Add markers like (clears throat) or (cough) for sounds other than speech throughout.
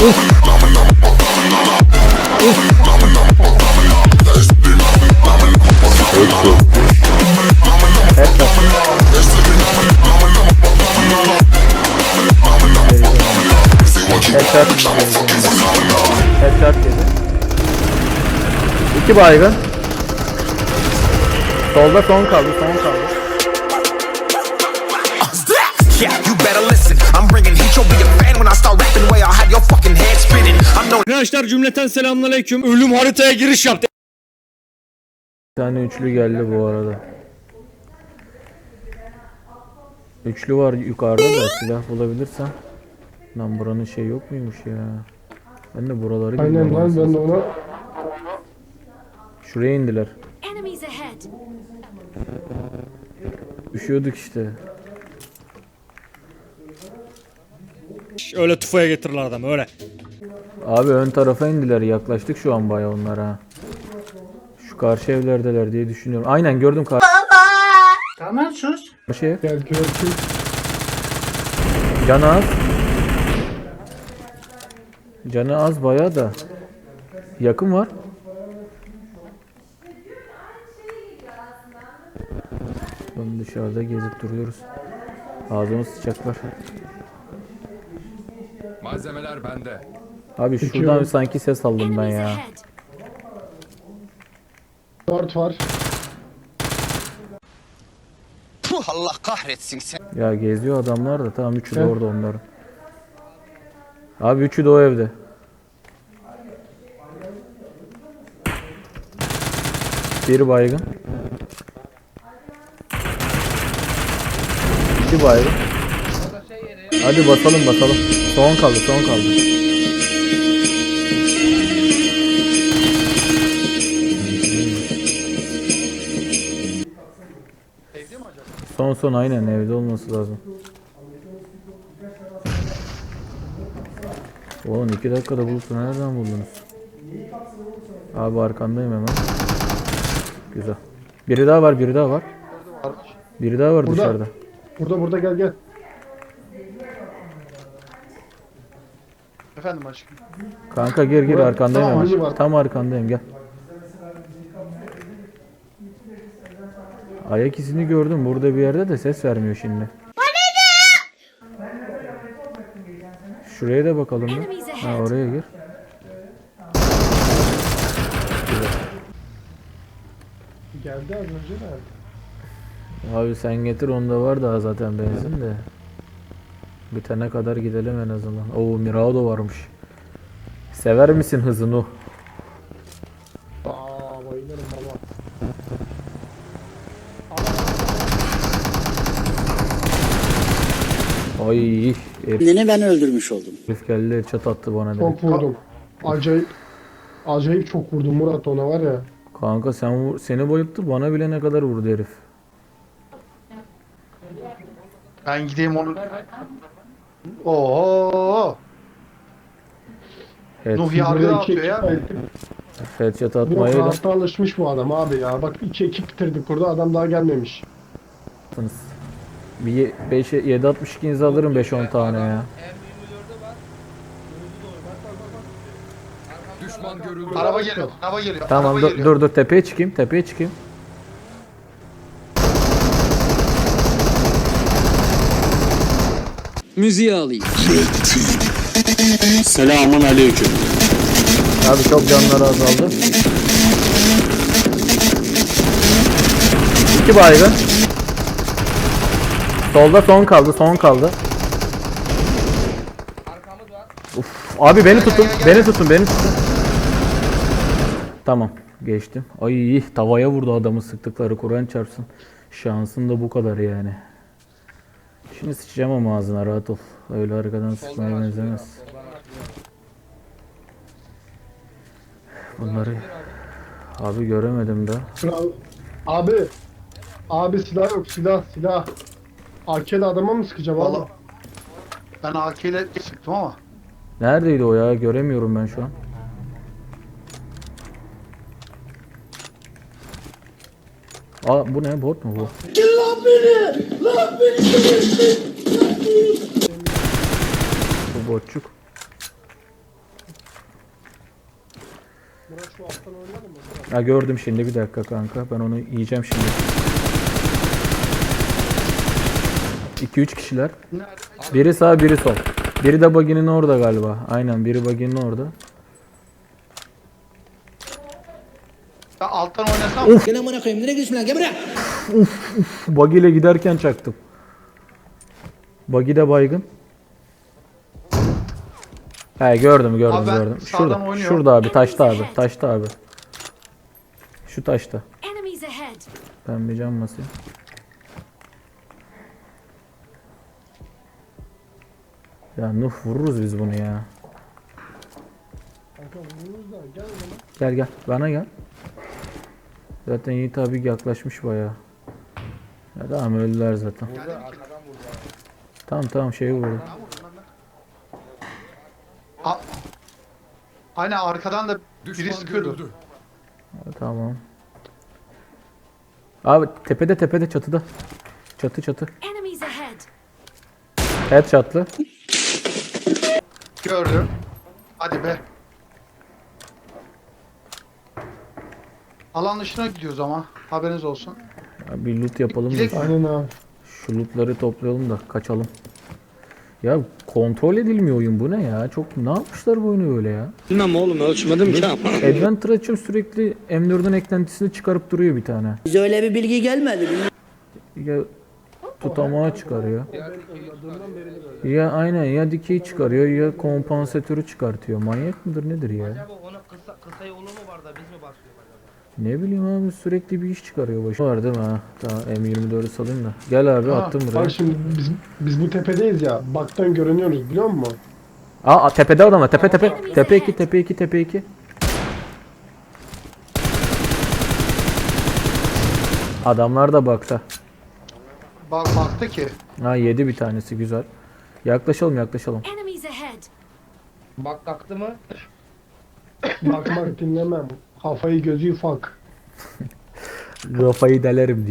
Headshot. Headshot yedi. İki baygın. Solda son kaldı, son kaldı. Your fucking head spinning. I'm no Arkadaşlar cümleten selamünaleyküm. Ölüm haritaya giriş yaptı. Bir tane üçlü geldi bu arada. Üçlü var yukarıda da silah bulabilirsem. Lan buranın şey yok muymuş ya? Ben de buraları Aynen lan ben de ona Şuraya indiler. Enemies ahead. Üşüyorduk işte. Öyle tufaya getirirler adamı öyle. Abi ön tarafa indiler. Yaklaştık şu an baya onlara. Şu karşı evlerdeler diye düşünüyorum. Aynen gördüm karşı. Tamam sus. Karşı ev. gel görsün. Canı az. Canı az baya da. Yakın var. Dışarıda gezip duruyoruz. Ağzımız sıcaklar. Malzemeler bende. Abi şuradan sanki ses aldım ben ya. ahead. Dört var. Puh, Allah kahretsin sen. Ya geziyor adamlar da tamam üçü de orada onların. Abi üçü de o evde. Bir baygın. İki baygın. Hadi basalım basalım. Son kaldı son kaldı. Son son aynen evde olması lazım. Oğlum iki dakikada bulutunu nereden buldunuz? Abi arkandayım hemen. Güzel. Biri daha var, biri daha var. Biri daha var Burada. dışarıda. Burada burada gel gel. Efendim aşkım. Kanka gir gir arkandayım tamam, hemen. var. Tam arkandayım gel. Ayak izini gördüm burada bir yerde de ses vermiyor şimdi. Şuraya da bakalım. Enemies Ha oraya gir. Geldi az önce de. Abi sen getir onda var daha zaten benzin de. Bitene kadar gidelim en azından. Oo Mirado varmış. Sever misin hızını? Aa bayılırım baba. Ay herif Kendini ben öldürmüş oldum. geldi çat attı bana direkt. Çok vurdum. Acayip acayip çok vurdum Murat ona var ya. Kanka sen vur- seni bayılttı bana bile ne kadar vurdu herif. Ben gideyim onu. Oo. Evet. Nuh yargı atıyor ya. Headshot atmayı da rahatta alışmış bu adam abi ya. Bak iki ekip bitirdik burada adam daha gelmemiş. attınız. Bir 5 7 62'nizi alırım 5-10 tane ya. Düşman görüldü. Araba geliyor. Araba geliyor. Tamam araba dur, geliyor. dur dur tepeye çıkayım tepeye çıkayım. Müziği alayım. Selamun aleyküm. Abi çok canları azaldı. İki baygın. Solda son kaldı, son kaldı. Uf, abi beni tutun, beni tutun, beni tutun. Tamam, geçtim. Ay, tavaya vurdu adamı sıktıkları Kur'an çarpsın. Şansın da bu kadar yani. Şimdi sıçacağım ama ağzına rahat ol. Öyle arkadan sıkmaya benzemez. Bunları abi göremedim de. Abi. Abi silah yok silah silah. AK'li adama mı sıkacağım Vallahi- abi? Ben AK ile çıktım ama. Neredeydi o ya? Göremiyorum ben şu an. Aa bu ne bot mu bu? Gel lan beni! Lan beni! Lan beni! Bu botçuk. Ha gördüm şimdi bir dakika kanka. Ben onu yiyeceğim şimdi. 2-3 kişiler. Biri sağ biri sol. Biri de baginin orada galiba. Aynen biri baginin orada. Alttan oynasam Uf. Gel amına koyayım nereye gidiyorsun lan gel buraya. Buggy ile giderken çaktım. Buggy de baygın. He gördüm gördüm Abi ben gördüm. sağdan Şurada, oynuyorum. şurada abi taşta abi taşta abi. Şu taşta. Enemies ahead. Ben bir cam basayım. Ya Nuh vururuz biz bunu ya. Gel gel bana gel. Zaten Yiğit abi yaklaşmış bayağı. Ya tamam öldüler zaten. Tamam tamam şeyi vurdu. A- Aynen arkadan da biri sıkıyordu. Tamam. Abi tepede tepede çatıda. Çatı çatı. Headshot'lı. Gördüm. Hadi be. Alan dışına gidiyoruz ama haberiniz olsun. Ya bir loot yapalım da. Aynen abi. Şu lootları toplayalım da kaçalım. Ya kontrol edilmiyor oyun bu ne ya? Çok ne yapmışlar bu oyunu öyle ya? Bilmem oğlum ölçmedim ki ama. (laughs) Adventure açıyorum sürekli M4'ün eklentisini çıkarıp duruyor bir tane. Bize öyle bir bilgi gelmedi. Ya tutamağı çıkarıyor. Ya aynen ya dikey çıkarıyor ya kompansatörü çıkartıyor. Manyak mıdır nedir ya? Onun kısa, kısa yolu mu var da biz mi basıyoruz acaba? Ne bileyim abi sürekli bir iş çıkarıyor başına. Var değil mi ha? Tamam M24'ü salayım da. Gel abi Ha, attım buraya. Bak şimdi biz, biz bu tepedeyiz ya. Baktan görünüyoruz biliyor musun? Aa tepede adamlar tepe tepe. Tepe 2 tepe 2 tepe 2. Adamlar da bakta. Bak baktı ki. Ha yedi bir tanesi güzel. Yaklaşalım yaklaşalım. Enemies ahead. Bak taktı mı? Bak bak dinlemem. Kafayı gözü ufak. (laughs) Kafayı delerim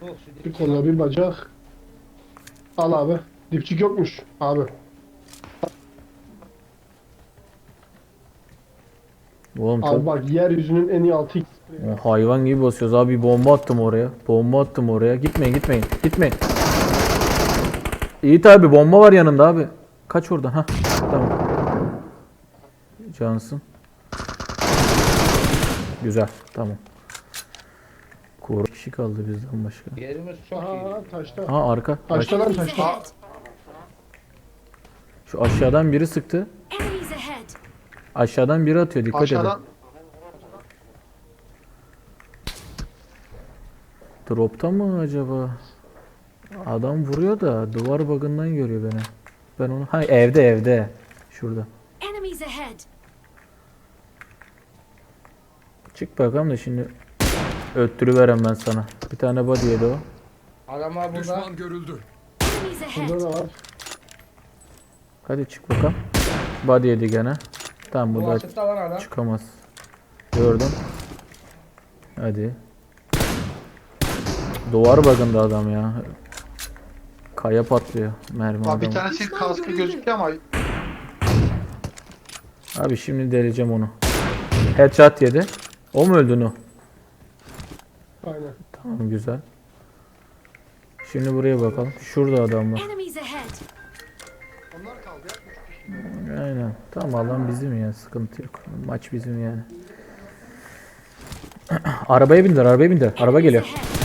şu Bir kola bir bacak. Al abi. Dipçik yokmuş abi. Oğlum çok Abi bak yeryüzünün en iyi 6 O hayvan gibi basıyoruz abi bomba attım oraya. Bomba attım oraya. Gitmeyin gitmeyin. Gitmeyin. İyi abi bomba var yanında abi. Kaç oradan ha. Tamam. Cansın. Güzel. Tamam. Koru kişi kaldı bizden başka. yerimiz çok iyi. Aa taşta. Ha arka. Taşta lan taşta. Şu aşağıdan biri sıktı. Enemies ahead. Aşağıdan biri atıyor dikkat Aşağıdan edin. Dropta mı acaba? Adam vuruyor da duvar bug'ından görüyor beni. Ben onu ha evde evde. Şurada. Enemies ahead. Çık bakalım da şimdi öttürüverem ben sana. Bir tane body yedi o. Adamlar burada. Düşman görüldü. Enemies Burada ahead. da var. Hadi çık bakalım. Body yedi gene. Tamam Bu burada açıkta lan adam. çıkamaz. Gördüm. Hadi. Duvar bug'ında adam ya. Kaya patlıyor mermi bak bir adamı. tanesi kaskı gözüküyor ama Abi şimdi deleceğim onu. Headshot yedi. O mu öldü Nuh? Aynen. Tamam güzel. Şimdi buraya bakalım. Şurada adam var. Enemies ahead. onlar kaldı ya. Aynen. Tamam alan bizim ya. Sıkıntı yok. Maç bizim yani. (clears throat) arabaya bindir, arabaya bindir. Araba geliyor. Ahead.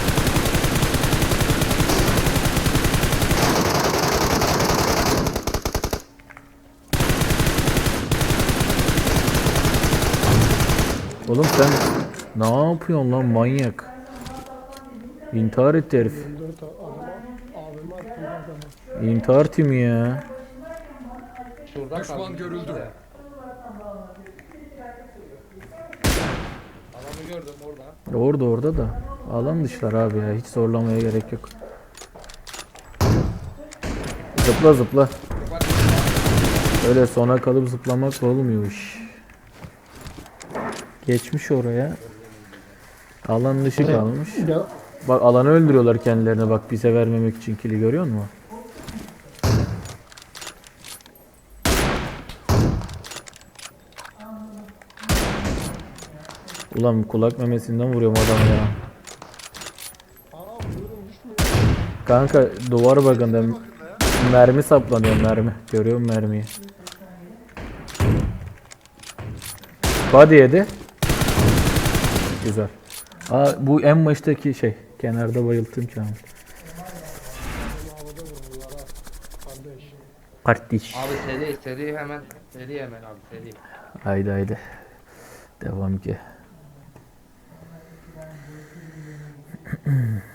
Oğlum sen ne yapıyorsun lan manyak? İntihar etti herif. 4 adama abime attım adama. İntihar timi ya. Şurada Düşman görüldü. Adamı gördüm orada. Orada orada da. Alan dışlar abi ya. Hiç zorlamaya gerek yok. Zıpla zıpla. Öyle sona kalıp zıplamak olmuyor iş. Geçmiş oraya. Alan dışı kalmış. Ya Bak alanı öldürüyorlar kendilerine bak bize vermemek için kili görüyor musun? Ulan kulak memesinden vuruyorum adamı ya. Kanka duvar bakında mermi saplanıyor mermi. Görüyorum mermiyi. Body yedi. Güzel. Aa, bu en baştaki şey. Kenarda bayılttım Kamil. Kardeş. Abi seri seri hemen seri hemen abi seri. Haydi haydi. Devam ki. (clears throat)